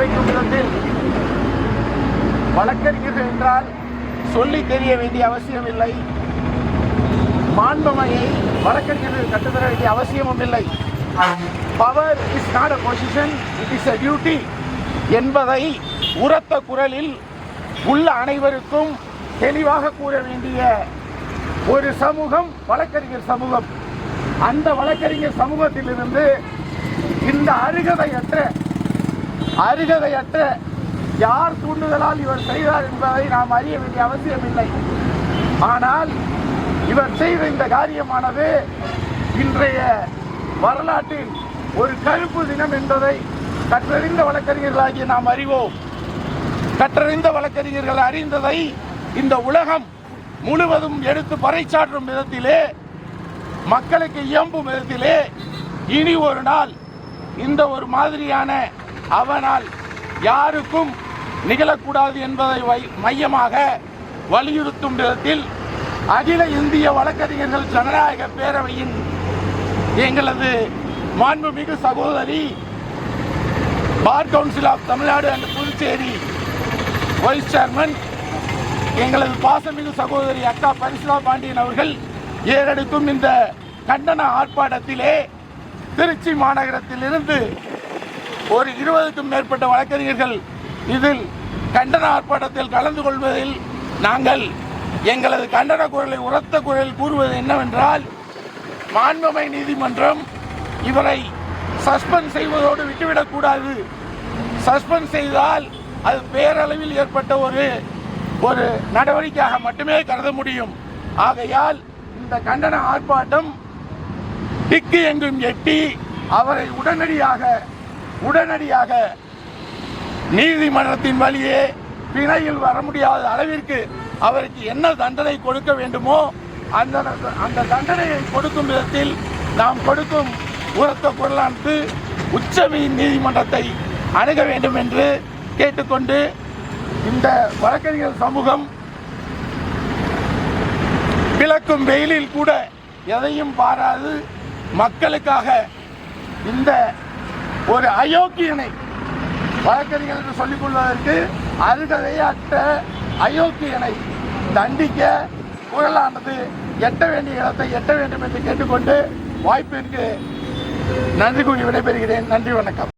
வைக்கும் விதத்தில் வழக்கறிஞர்கள் என்றால் சொல்லி தெரிய வேண்டிய அவசியமில்லை. மாண்பமையை வழக்கறிஞர்கள் கற்றுத்தர வேண்டிய அவசியமும் இல்லை. Power is not a position it is a duty என்பதை உரத்த குரலில் உள்ள அனைவருக்கும் தெளிவாக கூற வேண்டிய ஒரு சமூகம் வழக்கறிஞர் சமூகம். அந்த வழக்கறிஞர் சமூகத்திலிருந்து இந்த அருகதையற்ற அருகதையற்ற யார் தூண்டுதலால் இவர் செய்தார் என்பதை நாம் அறிய வேண்டிய அவசியமில்லை ஆனால் இவர் செய்த இந்த காரியமானது இன்றைய வரலாற்றில் ஒரு கருப்பு தினம் என்பதை கற்றறிந்த வழக்கறிஞர்களாகிய நாம் அறிவோம். கற்றறிந்த வழக்கறிஞர்கள் அறிந்ததை இந்த உலகம் முழுவதும் எடுத்து பறைச்சாற்றும் விதத்திலே மக்களுக்கு இயம்பும் விதத்திலே இனி ஒரு நாள் இந்த ஒரு மாதிரியான அவனால் யாருக்கும் நிகழக்கூடாது என்பதை மையமாக வலியுறுத்தும் விதத்தில் அகில இந்திய வழக்கறிஞர்கள் ஜனநாயக பேரவையின் எங்களது மாண்புமிகு சகோதரி bar council of Tamil Nadu and Puducherry vice chairman எங்களது பாசமிகு சகோதரி அக்கா பரிசுலா பாண்டியன் அவர்கள் ஏறெடுக்கும் இந்த கண்டன ஆர்ப்பாட்டத்திலே திருச்சி மாநகரத்திலிருந்து ஒரு இருபதுக்கும் மேற்பட்ட வழக்கறிஞர்கள் இதில் கண்டன ஆர்ப்பாட்டத்தில் கலந்து கொள்வதில் நாங்கள் எங்களது கண்டன குரலை உரத்த குரலில் கூறுவது என்னவென்றால் மாண்புமை நீதிமன்றம் இவரை சஸ்பெண்ட் செய்வதோடு விட்டுவிடக்கூடாது சஸ்பெண்ட் செய்தால் அது பேரளவில் ஏற்பட்ட ஒரு ஒரு நடவடிக்கையாக மட்டுமே கருத முடியும். ஆகையால் இந்த கண்டன ஆர்ப்பாட்டம் திக்கு எங்கும் எட்டி அவரை உடனடியாக உடனடியாக நீதிமன்றத்தின் வழியே பிணையில் வர முடியாத அளவிற்கு அவருக்கு என்ன தண்டனை கொடுக்க வேண்டுமோ அந்த அந்த தண்டனையை கொடுக்கும் விதத்தில் நாம் கொடுக்கும் உரத்த குரலானது உச்ச நீதிமன்றத்தை அணுக வேண்டும் என்று கேட்டுக்கொண்டு இந்த வழக்கறிஞர் சமூகம் பிளக்கும் வெயிலில் கூட எதையும் பாராது மக்களுக்காக இந்த ஒரு அயோக்கியனை வழக்கறிஞர் என்று சொல்லிக் கொள்வதற்கு அருகதையற்ற அயோக்கியனை தண்டிக்க குரலானது எட்ட வேண்டிய இடத்தை எட்ட வேண்டும் என்று கேட்டுக்கொண்டு வாய்ப்பிற்கு நன்றி கூறி விடைபெறுகிறேன். நன்றி வணக்கம்.